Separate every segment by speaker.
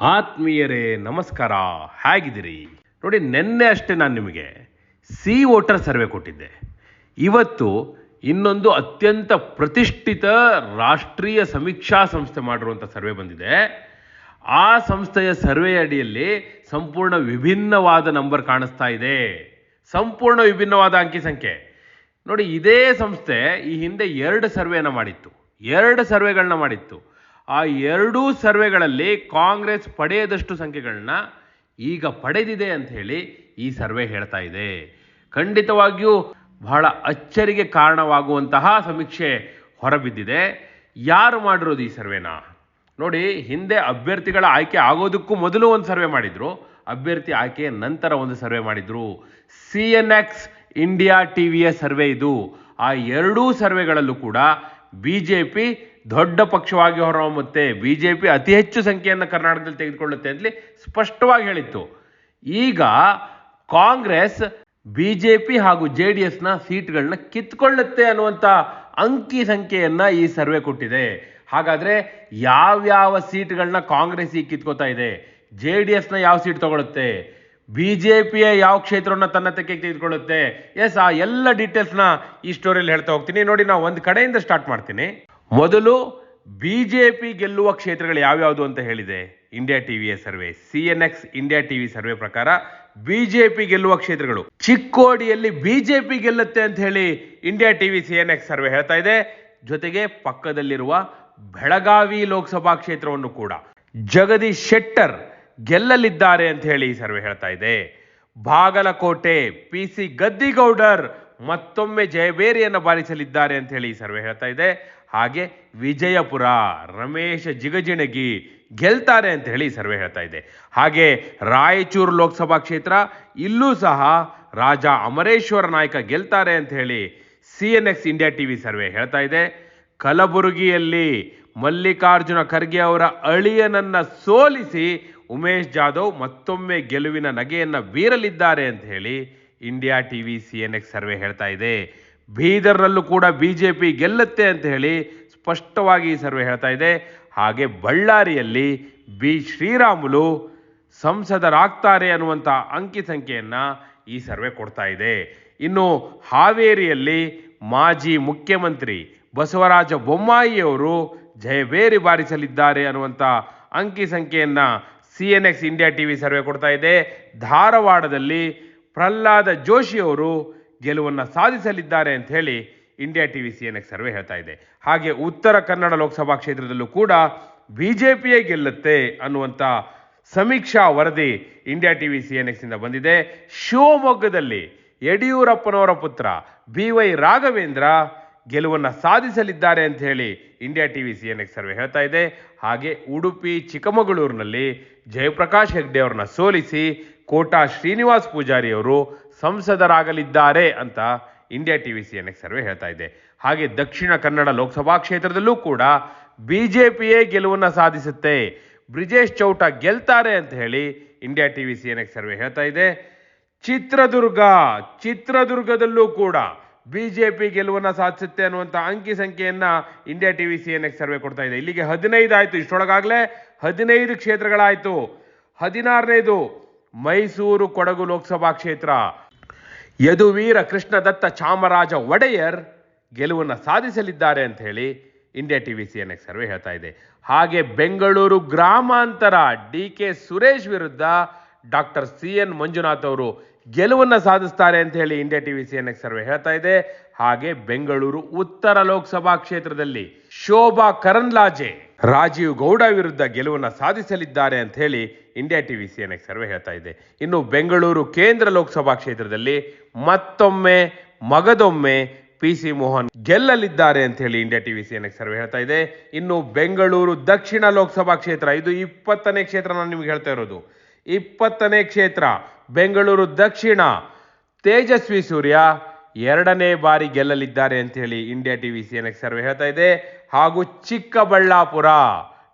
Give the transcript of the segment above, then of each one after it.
Speaker 1: ಆತ್ಮೀಯರೇ, ನಮಸ್ಕಾರ. ಹೇಗಿದ್ದೀರಿ? ನೋಡಿ, ನಿನ್ನೆ ಅಷ್ಟೇ ನಾನು ನಿಮಗೆ ಸಿ ವೋಟರ್ ಸರ್ವೆ ಕೊಟ್ಟಿದ್ದೆ. ಇವತ್ತು ಇನ್ನೊಂದು ಅತ್ಯಂತ ಪ್ರತಿಷ್ಠಿತ ರಾಷ್ಟ್ರೀಯ ಸಮೀಕ್ಷಾ ಸಂಸ್ಥೆ ಮಾಡಿರುವಂಥ ಸರ್ವೆ ಬಂದಿದೆ. ಆ ಸಂಸ್ಥೆಯ ಸರ್ವೆ ಅಡಿಯಲ್ಲಿ ಸಂಪೂರ್ಣ ವಿಭಿನ್ನವಾದ ನಂಬರ್ ಕಾಣಿಸ್ತಾ ಇದೆ. ಸಂಪೂರ್ಣ ವಿಭಿನ್ನವಾದ ಅಂಕಿ ಸಂಖ್ಯೆ. ನೋಡಿ, ಇದೇ ಸಂಸ್ಥೆ ಈ ಹಿಂದೆ ಎರಡು ಸರ್ವೆಯನ್ನು ಮಾಡಿತ್ತು. ಎರಡು ಸರ್ವೆಗಳನ್ನ ಮಾಡಿತ್ತು. ಆ ಎರಡೂ ಸರ್ವೆಗಳಲ್ಲಿ ಕಾಂಗ್ರೆಸ್ ಪಡೆಯದಷ್ಟು ಸಂಖ್ಯೆಗಳನ್ನ ಈಗ ಪಡೆದಿದೆ ಅಂತ ಹೇಳಿ ಈ ಸರ್ವೆ ಹೇಳ್ತಾ ಇದೆ. ಖಂಡಿತವಾಗಿಯೂ ಬಹಳ ಅಚ್ಚರಿಗೆ ಕಾರಣವಾಗುವಂತಹ ಸಮೀಕ್ಷೆ ಹೊರಬಿದ್ದಿದೆ. ಯಾರು ಮಾಡಿರೋದು ಈ ಸರ್ವೆನ? ನೋಡಿ, ಹಿಂದೆ ಅಭ್ಯರ್ಥಿಗಳ ಆಯ್ಕೆ ಆಗೋದಕ್ಕೂ ಮೊದಲು ಒಂದು ಸರ್ವೆ ಮಾಡಿದ್ರು. ಅಭ್ಯರ್ಥಿ ಆಯ್ಕೆ ನಂತರ ಒಂದು ಸರ್ವೆ ಮಾಡಿದ್ರು. ಸಿ ಎನ್ ಎಕ್ಸ್ ಇಂಡಿಯಾ ಟಿವಿಯ ಸರ್ವೆ ಇದು. ಆ ಎರಡೂ ಸರ್ವೆಗಳಲ್ಲೂ ಕೂಡ ಬಿ ಜೆ ಪಿ ದೊಡ್ಡ ಪಕ್ಷವಾಗಿ ಹೊರಹೊಮ್ಮುತ್ತೆ. ಬಿ ಜೆ ಪಿ ಅತಿ ಹೆಚ್ಚು ಸಂಖ್ಯೆಯನ್ನು ಕರ್ನಾಟಕದಲ್ಲಿ ತೆಗೆದುಕೊಳ್ಳುತ್ತೆ ಅಂತಲೇ ಸ್ಪಷ್ಟವಾಗಿ ಹೇಳಿತ್ತು. ಈಗ ಕಾಂಗ್ರೆಸ್ ಬಿ ಜೆ ಪಿ ಹಾಗೂ ಜೆ ಡಿ ಎಸ್ನ ಸೀಟ್ಗಳನ್ನ ಕಿತ್ಕೊಳ್ಳುತ್ತೆ ಅನ್ನುವಂಥ ಅಂಕಿ ಸಂಖ್ಯೆಯನ್ನ ಈ ಸರ್ವೆ ಕೊಟ್ಟಿದೆ. ಹಾಗಾದ್ರೆ ಯಾವ್ಯಾವ ಸೀಟ್ಗಳನ್ನ ಕಾಂಗ್ರೆಸ್ ಈಗ ಕಿತ್ಕೋತಾ ಇದೆ? ಜೆ ಡಿ ಎಸ್ನ ಯಾವ ಸೀಟ್ ತಗೊಳುತ್ತೆ? ಬಿ ಜೆ ಪಿಯ ಯಾವ ಕ್ಷೇತ್ರವನ್ನು ತನ್ನ ತೆಕ್ಕೆ ತೆಗೆದುಕೊಳ್ಳುತ್ತೆ? ಎಸ್, ಆ ಎಲ್ಲ ಡೀಟೇಲ್ಸ್ನ ಈ ಸ್ಟೋರಿಯಲ್ಲಿ ಹೇಳ್ತಾ ಹೋಗ್ತೀನಿ. ನೋಡಿ, ನಾವು ಒಂದು ಕಡೆಯಿಂದ ಸ್ಟಾರ್ಟ್ ಮಾಡ್ತೀನಿ. ಮೊದಲು ಬಿ ಜೆ ಪಿ ಗೆಲ್ಲುವ ಕ್ಷೇತ್ರಗಳು ಯಾವ್ಯಾವುದು ಅಂತ ಹೇಳಿದೆ. ಇಂಡಿಯಾ ಟಿವಿಯ survey C N X India TV survey ಪ್ರಕಾರ ಬಿಜೆಪಿ ಗೆಲ್ಲುವ ಕ್ಷೇತ್ರಗಳು. ಚಿಕ್ಕೋಡಿಯಲ್ಲಿ ಬಿಜೆಪಿ ಗೆಲ್ಲುತ್ತೆ ಅಂತ ಹೇಳಿ India TV C N X survey ಹೇಳ್ತಾ ಇದೆ. ಜೊತೆಗೆ ಪಕ್ಕದಲ್ಲಿರುವ ಬೆಳಗಾವಿ ಲೋಕಸಭಾ ಕ್ಷೇತ್ರವನ್ನು ಕೂಡ ಜಗದೀಶ್ ಶೆಟ್ಟರ್ ಗೆಲ್ಲಲಿದ್ದಾರೆ ಅಂತ ಹೇಳಿ ಈ ಸರ್ವೆ ಹೇಳ್ತಾ ಇದೆ. ಬಾಗಲಕೋಟೆ ಪಿ ಸಿ ಗದ್ದಿಗೌಡರ್ ಮತ್ತೊಮ್ಮೆ ಜಯಬೇರಿಯನ್ನು ಬಾರಿಸಲಿದ್ದಾರೆ ಅಂತ ಹೇಳಿ ಈ ಸರ್ವೆ ಹೇಳ್ತಾ ಇದೆ. ಹಾಗೆ ವಿಜಯಪುರ ರಮೇಶ ಜಿಗಜಿಣಗಿ ಗೆಲ್ತಾರೆ ಅಂತ ಹೇಳಿ ಸರ್ವೆ ಹೇಳ್ತಾ ಇದೆ. ಹಾಗೆ ರಾಯಚೂರು ಲೋಕಸಭಾ ಕ್ಷೇತ್ರ, ಇಲ್ಲೂ ಸಹ ರಾಜ ಅಮರೇಶ್ವರ ನಾಯಕ ಗೆಲ್ತಾರೆ ಅಂತ ಹೇಳಿ C N X India T V survey ಹೇಳ್ತಾ ಇದೆ. ಕಲಬುರಗಿಯಲ್ಲಿ ಮಲ್ಲಿಕಾರ್ಜುನ ಖರ್ಗೆ ಅವರ ಅಳಿಯನನ್ನ ಸೋಲಿಸಿ ಉಮೇಶ್ ಜಾಧವ್ ಮತ್ತೊಮ್ಮೆ ಗೆಲುವಿನ ನಗೆಯನ್ನು ಬೀರಲಿದ್ದಾರೆ ಅಂತ ಹೇಳಿ India TV C N X survey ಹೇಳ್ತಾ ಇದೆ. ಬೀದರ್ನಲ್ಲೂ ಕೂಡ ಬಿ ಜೆ ಪಿ ಗೆಲ್ಲುತ್ತೆ ಅಂತ ಹೇಳಿ ಸ್ಪಷ್ಟವಾಗಿ ಈ ಸರ್ವೆ ಹೇಳ್ತಾ ಇದೆ. ಹಾಗೆ ಬಳ್ಳಾರಿಯಲ್ಲಿ ಬಿ ಶ್ರೀರಾಮುಲು ಸಂಸದರಾಗ್ತಾರೆ ಅನ್ನುವಂಥ ಅಂಕಿ ಸಂಖ್ಯೆಯನ್ನು ಈ ಸರ್ವೆ ಕೊಡ್ತಾ ಇದೆ. ಇನ್ನು ಹಾವೇರಿಯಲ್ಲಿ ಮಾಜಿ ಮುಖ್ಯಮಂತ್ರಿ ಬಸವರಾಜ ಬೊಮ್ಮಾಯಿಯವರು ಜಯಬೇರಿ ಬಾರಿಸಲಿದ್ದಾರೆ ಅನ್ನುವಂಥ ಅಂಕಿ ಸಂಖ್ಯೆಯನ್ನು C N X India T V survey ಕೊಡ್ತಾ ಇದೆ. ಧಾರವಾಡದಲ್ಲಿ ಪ್ರಹ್ಲಾದ ಜೋಶಿ ಅವರು ಗೆಲುವನ್ನು ಸಾಧಿಸಲಿದ್ದಾರೆ ಅಂತ ಹೇಳಿ India TV C N X survey ಹೇಳ್ತಾ ಇದೆ. ಹಾಗೆ ಉತ್ತರ ಕನ್ನಡ ಲೋಕಸಭಾ ಕ್ಷೇತ್ರದಲ್ಲೂ ಕೂಡ ಬಿ ಜೆ ಪಿಯೇ ಗೆಲ್ಲುತ್ತೆ ಅನ್ನುವಂಥ ಸಮೀಕ್ಷಾ ವರದಿ ಇಂಡಿಯಾ ಟಿವಿ ಸಿ ಎನ್ ಎಕ್ಸಿಂದ ಬಂದಿದೆ. ಶಿವಮೊಗ್ಗದಲ್ಲಿ ಯಡಿಯೂರಪ್ಪನವರ ಪುತ್ರ ಬಿ ವೈ ರಾಘವೇಂದ್ರ ಗೆಲುವನ್ನು ಸಾಧಿಸಲಿದ್ದಾರೆ ಅಂತ ಹೇಳಿ India TV C N X survey ಹೇಳ್ತಾ ಇದೆ. ಹಾಗೆ ಉಡುಪಿ ಚಿಕ್ಕಮಗಳೂರಿನಲ್ಲಿ ಜಯಪ್ರಕಾಶ್ ಹೆಗ್ಡೆ ಅವ್ರನ್ನ ಸೋಲಿಸಿ ಕೋಟಾ ಶ್ರೀನಿವಾಸ್ ಪೂಜಾರಿ ಅವರು ಸಂಸದರಾಗಲಿದ್ದಾರೆ ಅಂತ India T V C N survey ಹೇಳ್ತಾ ಇದೆ. ಹಾಗೆ ದಕ್ಷಿಣ ಕನ್ನಡ ಲೋಕಸಭಾ ಕ್ಷೇತ್ರದಲ್ಲೂ ಕೂಡ ಬಿಜೆಪಿಯೇ ಗೆಲುವನ್ನು ಸಾಧಿಸುತ್ತೆ. ಬ್ರಿಜೇಶ್ ಚೌಟ ಗೆಲ್ತಾರೆ ಅಂತ ಹೇಳಿ India T V C N survey ಹೇಳ್ತಾ ಇದೆ. ಚಿತ್ರದುರ್ಗ, ಚಿತ್ರದುರ್ಗದಲ್ಲೂ ಕೂಡ ಬಿಜೆಪಿ ಗೆಲುವನ್ನು ಸಾಧಿಸುತ್ತೆ ಅನ್ನುವಂಥ ಅಂಕಿ ಸಂಖ್ಯೆಯನ್ನು India T V C N survey ಕೊಡ್ತಾ ಇದೆ. ಇಲ್ಲಿಗೆ ಹದಿನೈದು ಆಯಿತು, ಇಷ್ಟೊಳಗಾಗಲೇ ಹದಿನೈದು ಕ್ಷೇತ್ರಗಳಾಯಿತು. ಹದಿನಾರನೇದು ಮೈಸೂರು ಕೊಡಗು ಲೋಕಸಭಾ ಕ್ಷೇತ್ರ. ಯದುವೀರ ಕೃಷ್ಣದತ್ತ ಚಾಮರಾಜ ಒಡೆಯರ್ ಗೆಲುವನ್ನು ಸಾಧಿಸಲಿದ್ದಾರೆ ಅಂತ ಹೇಳಿ India TV C N X survey ಹೇಳ್ತಾ ಇದೆ. ಹಾಗೆ ಬೆಂಗಳೂರು ಗ್ರಾಮಾಂತರ ಡಿ ಕೆ ಸುರೇಶ್ ವಿರುದ್ಧ ಡಾಕ್ಟರ್ ಸಿ ಎನ್ ಮಂಜುನಾಥ್ ಅವರು ಗೆಲುವನ್ನು ಸಾಧಿಸ್ತಾರೆ ಅಂತ ಹೇಳಿ India TV C N X survey ಹೇಳ್ತಾ ಇದೆ. ಹಾಗೆ ಬೆಂಗಳೂರು ಉತ್ತರ ಲೋಕಸಭಾ ಕ್ಷೇತ್ರದಲ್ಲಿ ಶೋಭಾ ಕರಂದ್ಲಾಜೆ, ರಾಜೀವ್ ಗೌಡ ವಿರುದ್ಧ ಗೆಲುವನ್ನು ಸಾಧಿಸಲಿದ್ದಾರೆ ಅಂತ ಹೇಳಿ India TV C N survey ಹೇಳ್ತಾ ಇದೆ. ಇನ್ನು ಬೆಂಗಳೂರು ಕೇಂದ್ರ ಲೋಕಸಭಾ ಕ್ಷೇತ್ರದಲ್ಲಿ ಮತ್ತೊಮ್ಮೆ, ಮಗದೊಮ್ಮೆ ಪಿ ಸಿ ಮೋಹನ್ ಗೆಲ್ಲಲಿದ್ದಾರೆ ಅಂತ ಹೇಳಿ India TV C N survey ಹೇಳ್ತಾ ಇದೆ. ಇನ್ನು ಬೆಂಗಳೂರು ದಕ್ಷಿಣ ಲೋಕಸಭಾ ಕ್ಷೇತ್ರ, ಇದು ಇಪ್ಪತ್ತನೇ ಕ್ಷೇತ್ರ ನಾನು ನಿಮ್ಗೆ ಹೇಳ್ತಾ ಇರೋದು. ಇಪ್ಪತ್ತನೇ ಕ್ಷೇತ್ರ, ಬೆಂಗಳೂರು ದಕ್ಷಿಣ, ತೇಜಸ್ವಿ ಸೂರ್ಯ ಎರಡನೇ ಬಾರಿ ಗೆಲ್ಲಲಿದ್ದಾರೆ ಅಂತ ಹೇಳಿ ಇಂಡಿಯಾ ಟಿವಿ ಸಿ ಸರ್ವೆ ಹೇಳ್ತಾ ಇದೆ. ಹಾಗೂ ಚಿಕ್ಕಬಳ್ಳಾಪುರ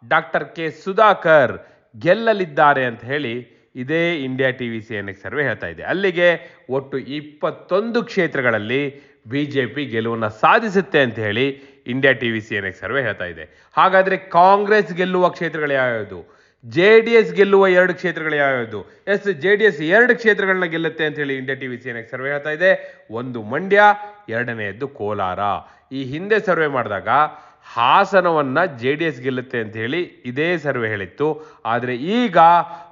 Speaker 1: ಡಾಕ್ಟರ್ ಕೆ ಸುಧಾಕರ್ ಗೆಲ್ಲಲಿದ್ದಾರೆ ಅಂತ ಹೇಳಿ ಇದೇ ಇಂಡಿಯಾ ಟಿವಿ ಸಿ ಸರ್ವೆ ಹೇಳ್ತಾ ಇದೆ. ಅಲ್ಲಿಗೆ ಒಟ್ಟು ಇಪ್ಪತ್ತೊಂದು ಕ್ಷೇತ್ರಗಳಲ್ಲಿ ಬಿಜೆಪಿ ಗೆಲುವನ್ನು ಸಾಧಿಸುತ್ತೆ ಅಂತ ಹೇಳಿ ಇಂಡಿಯಾ ಟಿವಿ ಸಿ ಸರ್ವೆ ಹೇಳ್ತಾ ಇದೆ. ಹಾಗಾದರೆ ಕಾಂಗ್ರೆಸ್ ಗೆಲ್ಲುವ ಕ್ಷೇತ್ರಗಳು ಯಾವ್ಯಾವುದು? ಜೆ ಡಿ ಎಸ್ ಗೆಲ್ಲುವ ಎರಡು ಕ್ಷೇತ್ರಗಳು ಯಾವ್ಯಾವುದು? ಎಸ್ ಜೆ ಡಿ ಎಸ್ ಎರಡು ಕ್ಷೇತ್ರಗಳನ್ನ ಗೆಲ್ಲುತ್ತೆ ಅಂತ ಹೇಳಿ ಇಂಡಿಯಾ ಟಿವಿ ಸಿ ಸರ್ವೆ ಹೇಳ್ತಾ ಇದೆ. ಒಂದು ಮಂಡ್ಯ ಎರಡನೆಯದ್ದು ಕೋಲಾರ. ಈ ಹಿಂದೆ ಸರ್ವೆ ಮಾಡಿದಾಗ ಹಾಸನವನ್ನ ಜೆ ಡಿ ಎಸ್ ಗೆಲ್ಲುತ್ತೆ ಅಂತ ಹೇಳಿ ಇದೇ ಸರ್ವೆ ಹೇಳಿತ್ತು. ಆದರೆ ಈಗ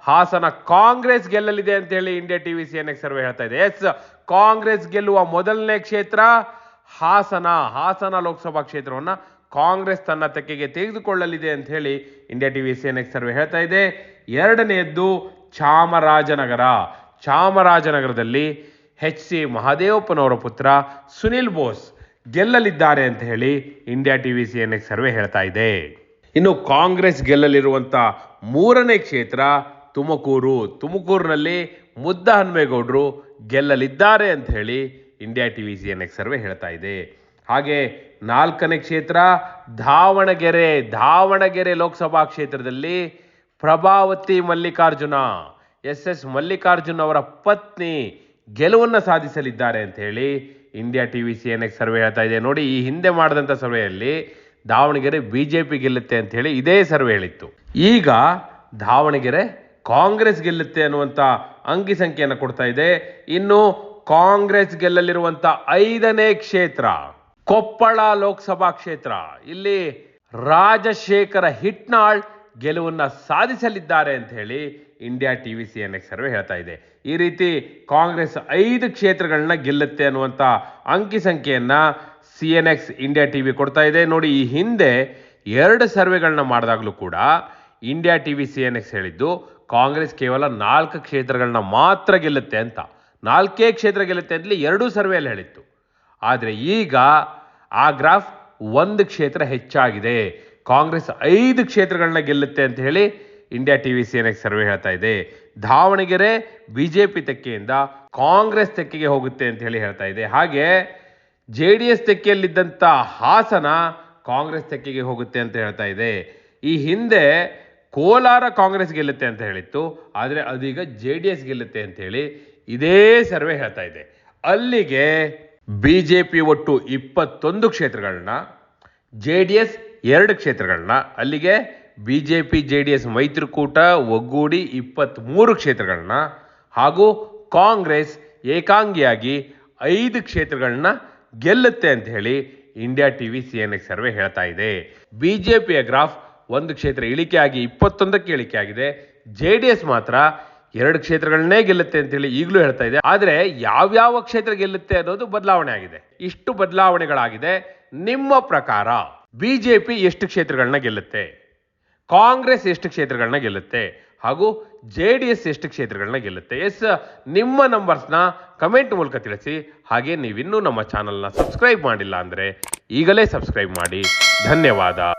Speaker 1: ಹಾಸನ ಕಾಂಗ್ರೆಸ್ ಗೆಲ್ಲಲಿದೆ ಅಂತ ಹೇಳಿ ಇಂಡಿಯಾ ಟಿವಿ ಸಿ ಸರ್ವೆ ಹೇಳ್ತಾ ಇದೆ. ಎಸ್, ಕಾಂಗ್ರೆಸ್ ಗೆಲ್ಲುವ ಮೊದಲನೇ ಕ್ಷೇತ್ರ ಹಾಸನ. ಹಾಸನ ಲೋಕಸಭಾ ಕ್ಷೇತ್ರವನ್ನ ಕಾಂಗ್ರೆಸ್ ತನ್ನ ತೆಕ್ಕೆಗೆ ತೆಗೆದುಕೊಳ್ಳಲಿದೆ ಅಂತ ಹೇಳಿ ಇಂಡಿಯಾ ಟಿವಿ ಸಿ ಸರ್ವೆ ಹೇಳ್ತಾ ಇದೆ. ಎರಡನೆಯದ್ದು ಚಾಮರಾಜನಗರ. ಚಾಮರಾಜನಗರದಲ್ಲಿ ಎಚ್ ಸಿ ಮಹಾದೇವಪ್ಪನವರ ಪುತ್ರ ಸುನಿಲ್ ಬೋಸ್ ಗೆಲ್ಲಲಿದ್ದಾರೆ ಅಂತ ಹೇಳಿ ಇಂಡಿಯಾ ಟಿವಿ ಸಿ ಸರ್ವೆ ಹೇಳ್ತಾ ಇದೆ. ಇನ್ನು ಕಾಂಗ್ರೆಸ್ ಗೆಲ್ಲಲಿರುವಂತ ಮೂರನೇ ಕ್ಷೇತ್ರ ತುಮಕೂರು. ತುಮಕೂರಿನಲ್ಲಿ ಮುದ್ದ ಹನುಮೇಗೌಡರು ಗೆಲ್ಲಲಿದ್ದಾರೆ ಅಂತ ಹೇಳಿ ಇಂಡಿಯಾ ಟಿವಿ ಸಿ ಸರ್ವೆ ಹೇಳ್ತಾ ಇದೆ. ಹಾಗೆ ನಾಲ್ಕನೇ ಕ್ಷೇತ್ರ ದಾವಣಗೆರೆ ದಾವಣಗೆರೆ ಲೋಕಸಭಾ ಕ್ಷೇತ್ರದಲ್ಲಿ ಪ್ರಭಾವತಿ ಮಲ್ಲಿಕಾರ್ಜುನ ಎಸ್ ಎಸ್ ಮಲ್ಲಿಕಾರ್ಜುನ್ ಅವರ ಪತ್ನಿ ಗೆಲುವನ್ನು ಸಾಧಿಸಲಿದ್ದಾರೆ ಅಂತ ಹೇಳಿ India TV C N X survey ಹೇಳ್ತಾ ಇದೆ. ನೋಡಿ, ಈ ಹಿಂದೆ ಮಾಡಿದಂಥ ಸರ್ವೆಯಲ್ಲಿ ದಾವಣಗೆರೆ ಬಿ ಜೆ ಪಿ ಗೆಲ್ಲುತ್ತೆ ಅಂತ ಹೇಳಿ ಇದೇ ಸರ್ವೆ ಹೇಳಿತ್ತು. ಈಗ ದಾವಣಗೆರೆ ಕಾಂಗ್ರೆಸ್ ಗೆಲ್ಲುತ್ತೆ ಅನ್ನುವಂಥ ಅಂಕಿ ಸಂಖ್ಯೆಯನ್ನು ಕೊಡ್ತಾ ಇದೆ. ಇನ್ನು ಕಾಂಗ್ರೆಸ್ ಗೆಲ್ಲಲಿರುವಂಥ ಐದನೇ ಕ್ಷೇತ್ರ ಕೊಪ್ಪಳ ಲೋಕಸಭಾ ಕ್ಷೇತ್ರ. ಇಲ್ಲಿ ರಾಜಶೇಖರ ಹಿಟ್ನಾಳ್ ಗೆಲುವನ್ನ ಸಾಧಿಸಲಿದ್ದಾರೆ ಅಂತ ಹೇಳಿ India T V C N X survey ಹೇಳ್ತಾ ಇದೆ. ಈ ರೀತಿ ಕಾಂಗ್ರೆಸ್ ಐದು ಕ್ಷೇತ್ರಗಳನ್ನ ಗೆಲ್ಲುತ್ತೆ ಅನ್ನುವಂಥ ಅಂಕಿ ಸಂಖ್ಯೆಯನ್ನು C N X India T V ಕೊಡ್ತಾ ಇದೆ. ನೋಡಿ, ಈ ಹಿಂದೆ ಎರಡು ಸರ್ವೆಗಳನ್ನ ಮಾಡಿದಾಗಲೂ ಕೂಡ India T V C N X ಹೇಳಿದ್ದು ಕಾಂಗ್ರೆಸ್ ಕೇವಲ ನಾಲ್ಕು ಕ್ಷೇತ್ರಗಳನ್ನ ಮಾತ್ರ ಗೆಲ್ಲುತ್ತೆ ಅಂತ. ನಾಲ್ಕೇ ಕ್ಷೇತ್ರ ಗೆಲ್ಲುತ್ತೆ ಅಂತಲೇ ಎರಡೂ ಸರ್ವೆಯಲ್ಲಿ ಹೇಳಿತ್ತು. ಆದರೆ ಈಗ ಆ ಗ್ರಾಫ್ ಒಂದು ಕ್ಷೇತ್ರ ಹೆಚ್ಚಾಗಿದೆ. ಕಾಂಗ್ರೆಸ್ ಐದು ಕ್ಷೇತ್ರಗಳನ್ನ ಗೆಲ್ಲುತ್ತೆ ಅಂತ ಹೇಳಿ India T V C N survey ಹೇಳ್ತಾ ಇದೆ. ದಾವಣಗೆರೆ ಬಿ ಜೆ ಪಿ ತೆಕ್ಕೆಯಿಂದ ಕಾಂಗ್ರೆಸ್ ತೆಕ್ಕೆಗೆ ಹೋಗುತ್ತೆ ಅಂತ ಹೇಳಿ ಹೇಳ್ತಾ ಇದೆ. ಹಾಗೆ ಜೆ ಡಿ ಎಸ್ ತೆಕ್ಕೆಯಲ್ಲಿದ್ದಂಥ ಹಾಸನ ಕಾಂಗ್ರೆಸ್ ತೆಕ್ಕೆಗೆ ಹೋಗುತ್ತೆ ಅಂತ ಹೇಳ್ತಾ ಇದೆ. ಈ ಹಿಂದೆ ಕೋಲಾರ ಕಾಂಗ್ರೆಸ್ ಗೆಲ್ಲುತ್ತೆ ಅಂತ ಹೇಳಿತ್ತು. ಆದರೆ ಅದೀಗ ಜೆ ಡಿ ಎಸ್ ಗೆಲ್ಲುತ್ತೆ ಅಂತ ಹೇಳಿ ಇದೇ ಸರ್ವೆ ಹೇಳ್ತಾ ಇದೆ. ಅಲ್ಲಿಗೆ ಬಿಜೆಪಿ ಒಟ್ಟು ಇಪ್ಪತ್ತೊಂದು ಕ್ಷೇತ್ರಗಳನ್ನ ಜೆ ಡಿ ಎಸ್ ಎರಡು ಕ್ಷೇತ್ರಗಳನ್ನ, ಅಲ್ಲಿಗೆ B J P J D S ಮೈತ್ರಿಕೂಟ ಒಗ್ಗೂಡಿ ಇಪ್ಪತ್ತ್ಮೂರು ಕ್ಷೇತ್ರಗಳನ್ನ ಹಾಗೂ ಕಾಂಗ್ರೆಸ್ ಏಕಾಂಗಿಯಾಗಿ ಐದು ಕ್ಷೇತ್ರಗಳನ್ನ ಗೆಲ್ಲುತ್ತೆ ಅಂತ ಹೇಳಿ India TV C N X survey ಹೇಳ್ತಾ ಇದೆ. ಬಿಜೆಪಿಯ ಗ್ರಾಫ್ ಒಂದು ಕ್ಷೇತ್ರ ಇಳಿಕೆಯಾಗಿ ಇಪ್ಪತ್ತೊಂದಕ್ಕೆ ಇಳಿಕೆ ಆಗಿದೆ ಜೆ ಡಿ ಎಸ್ ಮಾತ್ರ ಎರಡು ಕ್ಷೇತ್ರಗಳನ್ನೇ ಗೆಲ್ಲುತ್ತೆ ಅಂತ ಹೇಳಿ ಈಗಲೂ ಹೇಳ್ತಾ ಇದೆ. ಆದರೆ ಯಾವ್ಯಾವ ಕ್ಷೇತ್ರ ಗೆಲ್ಲುತ್ತೆ ಅನ್ನೋದು ಬದಲಾವಣೆ ಆಗಿದೆ. ಇಷ್ಟು ಬದಲಾವಣೆಗಳಾಗಿದೆ. ನಿಮ್ಮ ಪ್ರಕಾರ ಬಿಜೆಪಿ ಎಷ್ಟು ಕ್ಷೇತ್ರಗಳನ್ನ ಗೆಲ್ಲುತ್ತೆ? ಕಾಂಗ್ರೆಸ್ ಎಷ್ಟು ಕ್ಷೇತ್ರಗಳನ್ನ ಗೆಲ್ಲುತ್ತೆ? ಹಾಗೂ ಜೆ ಡಿ ಎಸ್ ಎಷ್ಟು ಕ್ಷೇತ್ರಗಳನ್ನ ಗೆಲ್ಲುತ್ತೆ? ಎಸ್, ನಿಮ್ಮ ನಂಬರ್ಸ್ನ ಕಮೆಂಟ್ ಮೂಲಕ ತಿಳಿಸಿ. ಹಾಗೆ ನೀವಿನ್ನೂ ನಮ್ಮ ಚಾನಲ್ನ ಸಬ್ಸ್ಕ್ರೈಬ್ ಮಾಡಿಲ್ಲ ಅಂದರೆ ಈಗಲೇ ಸಬ್ಸ್ಕ್ರೈಬ್ ಮಾಡಿ. ಧನ್ಯವಾದ.